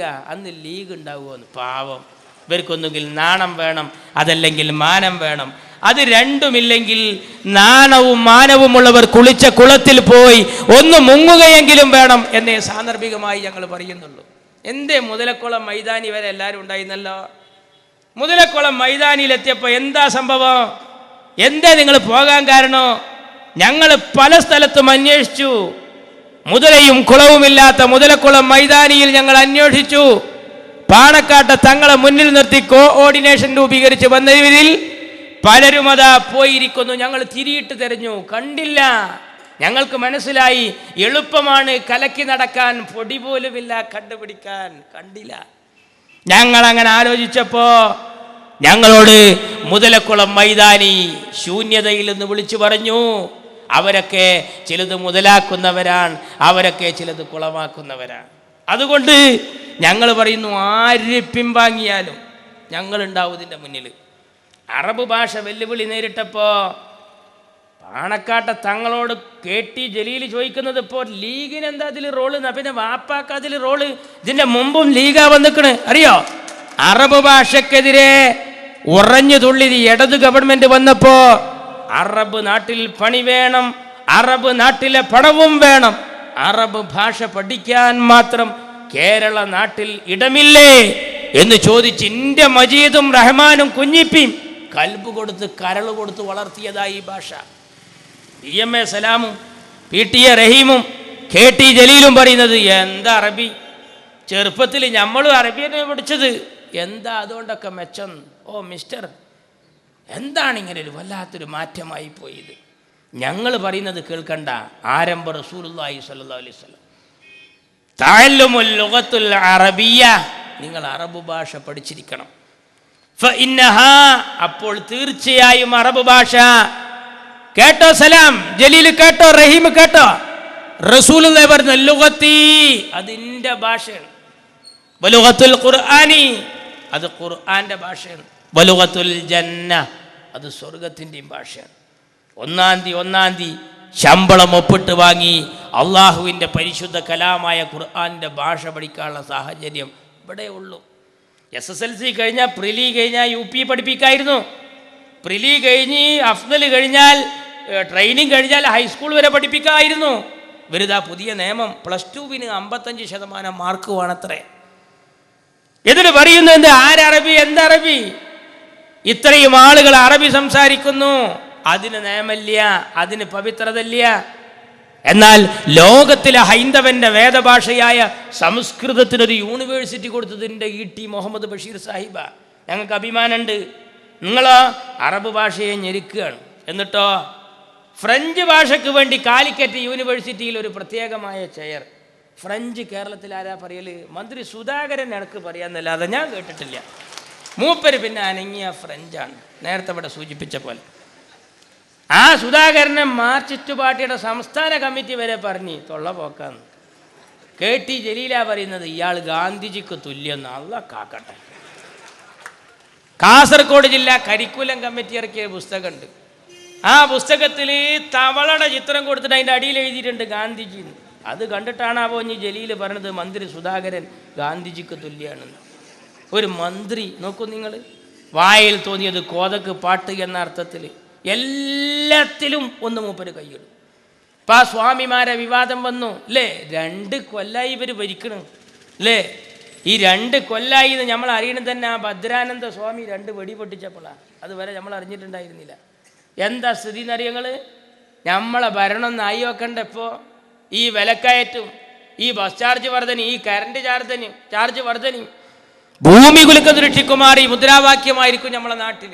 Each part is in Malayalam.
അന്ന് ലീഗ് ഉണ്ടാവുമെന്ന്? പാവം. ഇവർക്കൊന്നുകിൽ നാണം വേണം അതല്ലെങ്കിൽ മാനം വേണം. അത് രണ്ടുമില്ലെങ്കിൽ നാണവും മാനവും ഉള്ളവർ കുളിച്ച കുളത്തിൽ പോയി ഒന്ന് മുങ്ങുകയെങ്കിലും വേണം എന്നേ സാന്ദർഭികമായി ഞങ്ങൾ പറയുന്നുള്ളൂ. എന്തേ മുതലക്കുളം മൈതാനി വരെ എല്ലാവരും ഉണ്ടായിരുന്നല്ലോ? മുതലക്കുളം മൈതാനിയിലെത്തിയപ്പോൾ എന്താ സംഭവം? എന്താ നിങ്ങൾ പോകാൻ കാരണോ? ഞങ്ങൾ പല സ്ഥലത്തും അന്വേഷിച്ചു. മുതലയും കുളവുമില്ലാത്ത മുതലക്കുളം മൈതാനിയിൽ ഞങ്ങൾ അന്വേഷിച്ചു. പാണക്കാട്ട തങ്ങളെ മുന്നിൽ നിർത്തി കോഓർഡിനേഷൻ രൂപീകരിച്ച് വന്നതിൽ പലരും അതാ പോയിരിക്കുന്നു. ഞങ്ങൾ തിരിയിട്ട് തെരഞ്ഞു. കണ്ടില്ല. ഞങ്ങൾക്ക് മനസ്സിലായി. എളുപ്പമാണ് കലക്കി നടക്കാൻ. പൊടി പോലുമില്ല കണ്ടുപിടിക്കാൻ. കണ്ടില്ല. ഞങ്ങൾ അങ്ങനെ ആലോചിച്ചപ്പോ ഞങ്ങളോട് മുതലക്കുളം മൈതാനി ശൂന്യതയിൽ നിന്ന് വിളിച്ചു പറഞ്ഞു. അവരൊക്കെ ചിലത് മുതലാക്കുന്നവരാണ് അവരൊക്കെ ചിലത് കുളമാക്കുന്നവരാണ്. അതുകൊണ്ട് ഞങ്ങൾ പറയുന്നു ആര് പിൻവാങ്ങിയാലും ഞങ്ങളുണ്ടാവും ഇതിന്റെ മുന്നിൽ അറബ് ഭാഷ വെല്ലുവിളി നേരിട്ടപ്പോൾ പാണക്കാട്ട തങ്ങളോട് കേട്ടി ജലീൽ ചോദിക്കുന്നത് ഇപ്പോൾ ലീഗിന് എന്താ അതിൽ റോൾ പിന്നെ വാപ്പാക്ക് അതിൽ റോൾ? ഇതിന്റെ മുമ്പും ലീഗാ വന്നിക്കണ് അറിയോ? അറബ് ഭാഷക്കെതിരെ ഉറഞ്ഞു തുള്ളി ഇടത് ഗവൺമെന്റ് വന്നപ്പോ അറബ് നാട്ടിൽ പണി വേണം അറബ് നാട്ടിലെ പണവും വേണം. അറബ് ഭാഷ പഠിക്കാൻ മാത്രം കേരള നാട്ടിൽ ഇടമില്ലേ എന്ന് ചോദിച്ച് ഇന്ത്യ മജീദും റഹ്മാനും കുഞ്ഞിപ്പിയും കൽബ് കൊടുത്ത് കരൾ കൊടുത്ത് വളർത്തിയതായി ഭാഷ. പി എം എ സലാമും പി ടി എ റഹീമും കെ ടി ജലീലും പറയുന്നത് എന്താ അറബി? ചെറുപ്പത്തിൽ നമ്മളും അറബിയെ പഠിച്ചത്. എന്താ അതുകൊണ്ടൊക്കെ മെച്ചം? ഓ മിസ്റ്റർ എന്താണ് ഇങ്ങനെ ഒരു വല്ലാത്തൊരു മാറ്റമായി പോയത്? ഞങ്ങൾ പറയുന്നത് കേൾക്കണ്ട. ആരംഭ റസൂലുള്ളാഹി സ്വല്ലല്ലാഹു അലൈഹി അറബിയ. നിങ്ങൾ അറബ് ഭാഷ പഠിച്ചിരിക്കണം. അപ്പോൾ തീർച്ചയായും അറബ് ഭാഷ. കേട്ടോ സലാം? ജലീൽ കേട്ടോ റഹീം കേട്ടോ? റസൂൽ അതിന്റെ ഭാഷയാണ്. ഖുർആനി അത് ഖുർആന്റെ ഭാഷയാണ്. വലുഗത്തുൽ ജന്ന. അത് സ്വർഗത്തിന്റെയും ഭാഷയാണ്. ഒന്നാം തീയതി ഒന്നാം തീയതി ശമ്പളം ഒപ്പിട്ട് വാങ്ങി അള്ളാഹുവിന്റെ പരിശുദ്ധ കലാമായ ഖുർആാന്റെ ഭാഷ പഠിക്കാനുള്ള സാഹചര്യം ഇവിടെ ഉള്ളൂ. എസ് എസ് എൽ സി കഴിഞ്ഞാൽ പ്രിലി കഴിഞ്ഞാൽ യു പി പഠിപ്പിക്കായിരുന്നു. പ്രിലി കഴിഞ്ഞ് അഫ്നൽ കഴിഞ്ഞാൽ ട്രെയിനിങ് കഴിഞ്ഞാൽ ഹൈസ്കൂൾ വരെ പഠിപ്പിക്കായിരുന്നു. ഇവരിതാ പുതിയ നിയമം പ്ലസ് ടുവിന് അമ്പത്തഞ്ച് ശതമാനം മാർക്ക് വേണത്രേ. എന്നിട്ട് പറയുന്നു എന്ത്? ആരറബി എന്തറബി? ഇത്രയും ആളുകൾ അറബി സംസാരിക്കുന്നു. അതിന് നിയമമില്ല അതിന് പവിത്രതല്ല എന്നാൽ ലോകത്തിലെ ഹൈന്ദവന്റെ വേദഭാഷയായ സംസ്കൃതത്തിനൊരു യൂണിവേഴ്സിറ്റി കൊടുത്തതിന്റെ ഇ ടി മുഹമ്മദ് ബഷീർ സാഹിബ. ഞങ്ങൾക്ക് അഭിമാനമുണ്ട്. നിങ്ങൾ അറബ് ഭാഷയെ ഞെരുക്കുകയാണ്. എന്നിട്ടോ? ഫ്രഞ്ച് ഭാഷയ്ക്ക് വേണ്ടി കാലിക്കറ്റ് യൂണിവേഴ്സിറ്റിയിൽ ഒരു പ്രത്യേകമായ ചെയർ. ഫ്രഞ്ച് കേരളത്തിൽ ആരാ പറയൽ? മന്ത്രി സുധാകരൻ എനക്ക് പറയാന്നല്ലാതെ ഞാൻ കേട്ടിട്ടില്ല. മൂപ്പര് പിന്നെ അനങ്ങിയ ഫ്രഞ്ചാണ് നേരത്തെ ഇവിടെ സൂചിപ്പിച്ച പോലെ. ആ സുധാകരനെ മാർച്ചിസ്റ്റ് പാർട്ടിയുടെ സംസ്ഥാന കമ്മിറ്റി വരെ പറഞ്ഞ് തൊള്ള പോക്കാന്ന്. കെ ടി ജലീല പറയുന്നത് ഇയാൾ ഗാന്ധിജിക്ക് തുല്യം അല്ല കാക്കട്ടെ. കാസർഗോഡ് ജില്ല കരിക്കുലം കമ്മിറ്റി ഇറക്കിയ പുസ്തകമുണ്ട്. ആ പുസ്തകത്തിൽ തവളയുടെ ചിത്രം കൊടുത്തിട്ട് അതിന്റെ അടിയിൽ എഴുതിയിട്ടുണ്ട് ഗാന്ധിജി അത് അത് ആ പോഞ്ഞ് ജലീൽ പറഞ്ഞത് മന്ത്രി സുധാകരൻ ഗാന്ധിജിക്ക് തുല്യമാണെന്ന് ഒരു മന്ത്രി നോക്കൂ നിങ്ങൾ വായിൽ തോന്നിയത് കോതക്ക് പാട്ട് എന്ന അർത്ഥത്തിൽ എല്ലാത്തിലും ഒന്ന് മൂപ്പര് കൈയിടും. ഇപ്പം ആ സ്വാമിമാരെ വിവാദം വന്നു. അല്ലേ രണ്ട് കൊല്ലായി ഇവർ ഭരിക്കണം. അല്ലേ ഈ രണ്ട് കൊല്ലായി എന്ന് നമ്മൾ അറിയണത് തന്നെ ആ ഭദ്രാനന്ദ സ്വാമി രണ്ട് വെടി പൊട്ടിച്ചപ്പോഴാണ് അതുവരെ നമ്മൾ അറിഞ്ഞിട്ടുണ്ടായിരുന്നില്ല. എന്താ സ്ഥിതി എന്നറിയങ്ങൾ നമ്മളെ ഭരണം നായി വെക്കണ്ട ഇപ്പോൾ ഈ വിലക്കയറ്റും ഈ ബസ് ചാർജ് വർധനയും ഈ കറണ്ട് ചാർജനും ചാർജ് വർധനയും ഭൂമി കുലുക്ക ദൃഷ്ടിക്കുമാർ ഈ മുദ്രാവാക്യമായിരിക്കും നമ്മളെ നാട്ടിൽ.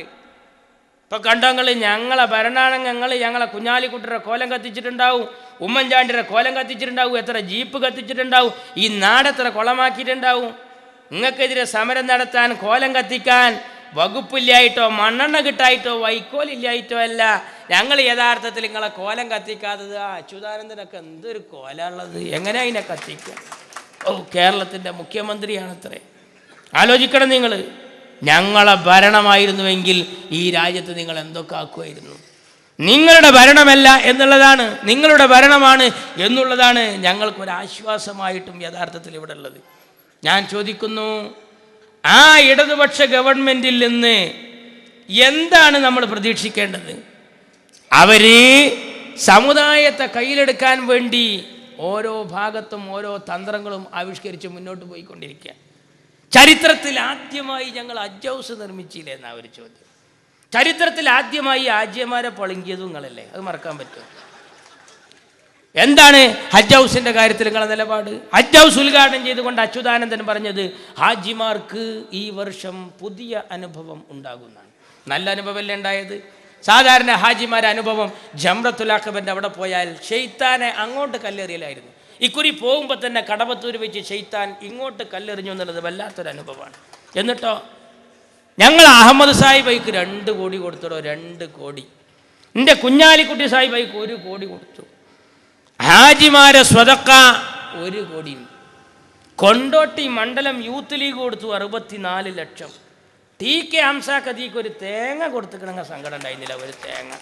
ഇപ്പൊ കണ്ടങ്ങൾ ഞങ്ങളെ ഭരണാംഗങ്ങൾ ഞങ്ങളെ കുഞ്ഞാലിക്കുട്ടിയുടെ കോലം കത്തിച്ചിട്ടുണ്ടാവും ഉമ്മൻചാണ്ടിയുടെ കോലം കത്തിച്ചിട്ടുണ്ടാവും എത്ര ജീപ്പ് കത്തിച്ചിട്ടുണ്ടാവും ഈ നാടെത്ര കുളമാക്കിയിട്ടുണ്ടാവും. നിങ്ങൾക്കെതിരെ സമരം നടത്താൻ കോലം കത്തിക്കാൻ വകുപ്പില്ലായിട്ടോ മണ്ണെണ്ണ കിട്ടായിട്ടോ വൈക്കോലില്ലായിട്ടോ അല്ല. ഞങ്ങൾ യഥാർത്ഥത്തിൽ നിങ്ങളെ കോലം കത്തിക്കാത്തത് ആ അച്യുതാനന്ദനൊക്കെ എന്തൊരു കോലാണുള്ളത് എങ്ങനെ അതിനെ കത്തിക്കുക ഓ കേരളത്തിന്റെ മുഖ്യമന്ത്രിയാണത്രേ. ആലോചിക്കണം നിങ്ങൾ. ഞങ്ങളെ ഭരണമായിരുന്നുവെങ്കിൽ ഈ രാജ്യത്ത് നിങ്ങൾ എന്തൊക്കെ ആക്കുമായിരുന്നു? നിങ്ങളുടെ ഭരണമല്ല എന്നുള്ളതാണ് നിങ്ങളുടെ ഭരണമാണ് എന്നുള്ളതാണ് ഞങ്ങൾക്കൊരാശ്വാസമായിട്ടും യഥാർത്ഥത്തിൽ ഇവിടെ ഉള്ളത്. ഞാൻ ചോദിക്കുന്നു ആ ഇടതുപക്ഷ ഗവൺമെന്റിൽ നിന്ന് എന്താണ് നമ്മൾ പ്രതീക്ഷിക്കേണ്ടത്? അവർ സമുദായത്തെ കയ്യിലെടുക്കാൻ വേണ്ടി ഓരോ ഭാഗത്തും ഓരോ തന്ത്രങ്ങളും ആവിഷ്കരിച്ച് മുന്നോട്ട് പോയിക്കൊണ്ടിരിക്കുക ചരിത്രത്തിൽ ആദ്യമായി ഞങ്ങൾ ഹജ്ജ് ഹൗസ് നിർമ്മിച്ചില്ലേ എന്നാ ഒരു ചോദ്യം. ചരിത്രത്തിൽ ആദ്യമായി ആജ്യമാരെ പൊളിങ്കിയതും നിങ്ങളല്ലേ? അത് മറക്കാൻ പറ്റുമോ? എന്താണ് ഹജ്ജ് ഹൗസിന്റെ കാര്യത്തിൽ നിങ്ങളെ നിലപാട്? ഹജ്ജ് ഹൗസ് ഉദ്ഘാടനം ചെയ്തുകൊണ്ട് അച്യുതാനന്ദൻ പറഞ്ഞത് ഹാജിമാർക്ക് ഈ വർഷം പുതിയ അനുഭവം ഉണ്ടാകുന്നതാണ്. നല്ല അനുഭവമല്ലേ ഉണ്ടായത്? സാധാരണ ഹാജിമാരുടെ അനുഭവം ജംറത്തുലാഖബന്റെ അവിടെ പോയാൽ ഷെയ്ത്താനെ അങ്ങോട്ട് കല്ലെറിയലായിരുന്നു. ഇക്കുറി പോകുമ്പോൾ തന്നെ കടവത്തൂർ വെച്ച് ചെയ്ത്താൻ ഇങ്ങോട്ട് കല്ലെറിഞ്ഞു എന്നുള്ളത് വല്ലാത്തൊരു അനുഭവമാണ്. എന്നിട്ടോ? ഞങ്ങൾ അഹമ്മദ് സാഹിബൈക്ക് രണ്ട് കോടി കൊടുത്തിടോ രണ്ട് കോടി. എന്റെ കുഞ്ഞാലിക്കുട്ടി സാഹിബൈക്ക് ഒരു കോടി കൊടുത്തു. ഹാജിമാരെ സ്വതക്ക ഒരു കോടി. കൊണ്ടോട്ടി മണ്ഡലം യൂത്ത് ലീഗ് കൊടുത്തു അറുപത്തിനാല് ലക്ഷം. ടി കെ ഹംസാഖദീക്ക് ഒരു തേങ്ങ കൊടുത്തിക്കണങ്ങ സങ്കടം ഉണ്ടായിരുന്നില്ല ഒരു തേങ്ങ.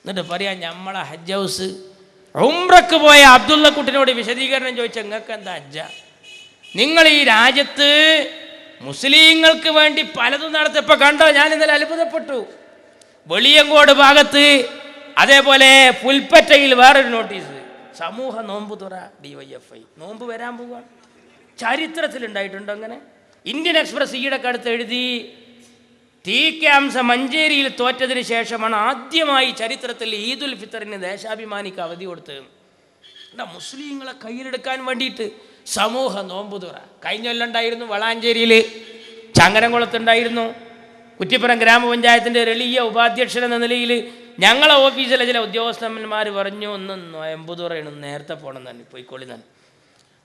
എന്നിട്ട് പറയാം നമ്മളെ ഹജ്ജ് ഹൗസ് ഉംറക്ക് പോയ അബ്ദുള്ള കുട്ടിനോട് വിശദീകരണം ചോദിച്ച നിങ്ങൾക്ക് എന്താ അജ്ജ? നിങ്ങൾ ഈ രാജ്യത്ത് മുസ്ലിങ്ങൾക്ക് വേണ്ടി പലതും നടത്തിയപ്പോൾ കണ്ടോ? ഞാൻ ഇന്നലെ അത്ഭുതപ്പെട്ടു. വെളിയങ്കോട് ഭാഗത്ത് അതേപോലെ പുൽപ്പറ്റയിൽ വേറൊരു നോട്ടീസ്. സമൂഹ നോമ്പ് തുറ ഡി വൈ എഫ് ഐ നോമ്പ് വരാൻ പോവുക ചരിത്രത്തിൽ ഉണ്ടായിട്ടുണ്ടോ അങ്ങനെ? ഇന്ത്യൻ എക്സ്പ്രസ് ഈയിടെ അടുത്ത് എഴുതി ടി കെ മഞ്ചേരിയിൽ തോറ്റതിന് ശേഷമാണ് ആദ്യമായി ചരിത്രത്തിൽ ഈദുൽ ഫിത്തറിന് ദേശാഭിമാനിക്ക് അവധി കൊടുത്തത്. എന്താ മുസ്ലിങ്ങളെ കയ്യിലെടുക്കാൻ വേണ്ടിയിട്ട് സമൂഹ നോമ്പുതുറ കഴിഞ്ഞ കൊല്ലം വളാഞ്ചേരിയിൽ. ചങ്ങരംകുളത്തുണ്ടായിരുന്നു കുറ്റിപ്പുറം ഗ്രാമപഞ്ചായത്തിന്റെ എളിയ ഉപാധ്യക്ഷൻ എന്ന നിലയിൽ ഞങ്ങളെ ഓഫീസിലെ ചില ഉദ്യോഗസ്ഥന്മാർ പറഞ്ഞു ഒന്ന് നോയമ്പുതുറയാണ് നേരത്തെ പോകണം തന്നെ പോയിക്കോളി തന്നെ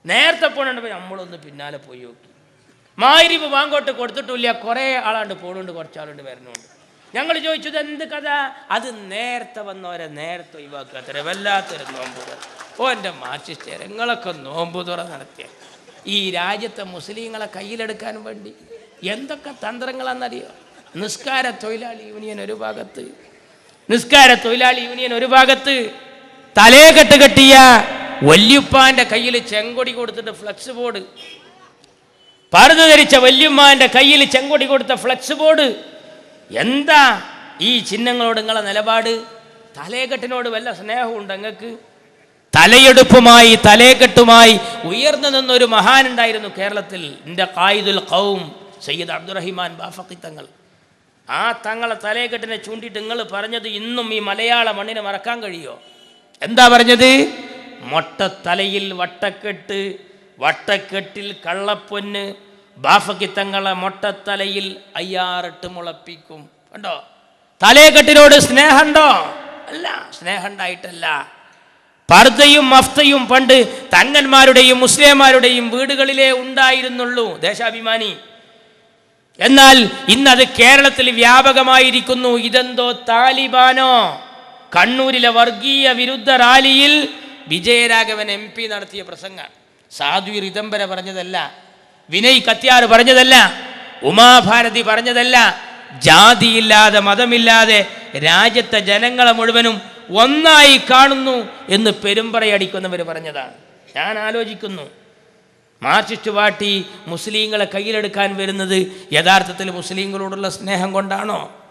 നേരത്തെ പോകണപ്പോൾ നമ്മളൊന്ന് പിന്നാലെ പോയി നോക്കി. മായിരിപ്പ് വാങ്ങോട്ട് കൊടുത്തിട്ടില്ല. കുറേ ആളാണ്ട് പോണുണ്ട് കുറച്ച് ആളുണ്ട് വരുന്നുണ്ട്. ഞങ്ങൾ ചോദിച്ചത് എന്ത് കഥ? അത് നേരത്തെ വന്നവരെ നേരത്തെ ഒഴിവാക്കുക. അത്ര വല്ലാത്തൊരു നോമ്പ് തുറ. ഓ എന്റെ നിങ്ങളൊക്കെ നോമ്പ് തുറ നടത്തിയ. ഈ രാജ്യത്തെ മുസ്ലിങ്ങളെ കയ്യിലെടുക്കാൻ വേണ്ടി എന്തൊക്കെ തന്ത്രങ്ങളാണെന്നറിയോ? നിസ്കാര തൊഴിലാളി യൂണിയൻ ഒരു ഭാഗത്ത്. നിസ്കാര തൊഴിലാളി യൂണിയൻ ഒരു ഭാഗത്ത്. തലേ കെട്ട് കെട്ടിയ വല്യുപ്പാന്റെ കയ്യിൽ ചെങ്കൊടി കൊടുത്തിട്ട് ഫ്ലക്സ് ബോർഡ് പറുത ധരിച്ച വല്യമ്മാന്റെ കയ്യിൽ ചെങ്കൊടി കൊടുത്ത ഫ്ലക്സ് ബോർഡ് എന്താ ഈ ചിഹ്നങ്ങളോട് നിങ്ങളെ നിലപാട്? തലേക്കെട്ടിനോട് വല്ല സ്നേഹമുണ്ട് നിങ്ങൾക്ക് തലയെടുപ്പുമായി തലേക്കെട്ടുമായി ഉയർന്നു നിന്നൊരു മഹാനുണ്ടായിരുന്നു കേരളത്തിൽ എന്റെ കായിദുൽ കൗം സയ്യിദ് അബ്ദുറഹിമാൻ ബാഫക്കി തങ്ങൾ. ആ തങ്ങളെ തലേക്കെട്ടിനെ ചൂണ്ടിയിട്ട് നിങ്ങൾ പറഞ്ഞത് ഇന്നും ഈ മലയാള മണ്ണിനെ മറക്കാൻ കഴിയോ? എന്താ പറഞ്ഞത്? മൊട്ടത്തലയിൽ വട്ടക്കെട്ട് വട്ടക്കെട്ടിൽ കള്ളപ്പൊന്ന് ബാഫക്കി തങ്ങളെ മൊട്ടത്തലയിൽ അയ്യാറിട്ട് മുളപ്പിക്കും. കണ്ടോ? തലേക്കെട്ടിനോട് സ്നേഹമുണ്ടോ? അല്ല സ്നേഹമുണ്ടായിട്ടല്ല. പർദ്ദയും മഫ്തയും പണ്ട് തങ്ങന്മാരുടെയും മുസ്ലിംമാരുടെയും വീടുകളിലേ ഉണ്ടായിരുന്നുള്ളൂ ദേശാഭിമാനി. എന്നാൽ ഇന്നത് കേരളത്തിൽ വ്യാപകമായിരിക്കുന്നു. ഇതെന്തോ താലിബാനോ? കണ്ണൂരിലെ വർഗീയ വിരുദ്ധ റാലിയിൽ വിജയരാഘവൻ എം പി നടത്തിയ പ്രസംഗം. സാധു റിതംബര പറഞ്ഞതല്ല. വിനയ് കത്യാർ പറഞ്ഞതല്ല ഉമാഭാരതി പറഞ്ഞതല്ല ജാതിയില്ലാതെ മതമില്ലാതെ രാജ്യത്തെ ജനങ്ങളെ മുഴുവനും ഒന്നായി കാണുന്നു എന്ന് പെരുമ്പറയടിക്കുന്നവർ പറഞ്ഞതാണ്. ഞാൻ ആലോചിക്കുന്നു മാർച്ചിസ്റ്റ് പാർട്ടി മുസ്ലിങ്ങളെ കയ്യിലെടുക്കാൻ വരുന്നത് യഥാർത്ഥത്തിൽ മുസ്ലിങ്ങളോടുള്ള സ്നേഹം കൊണ്ടാണോ?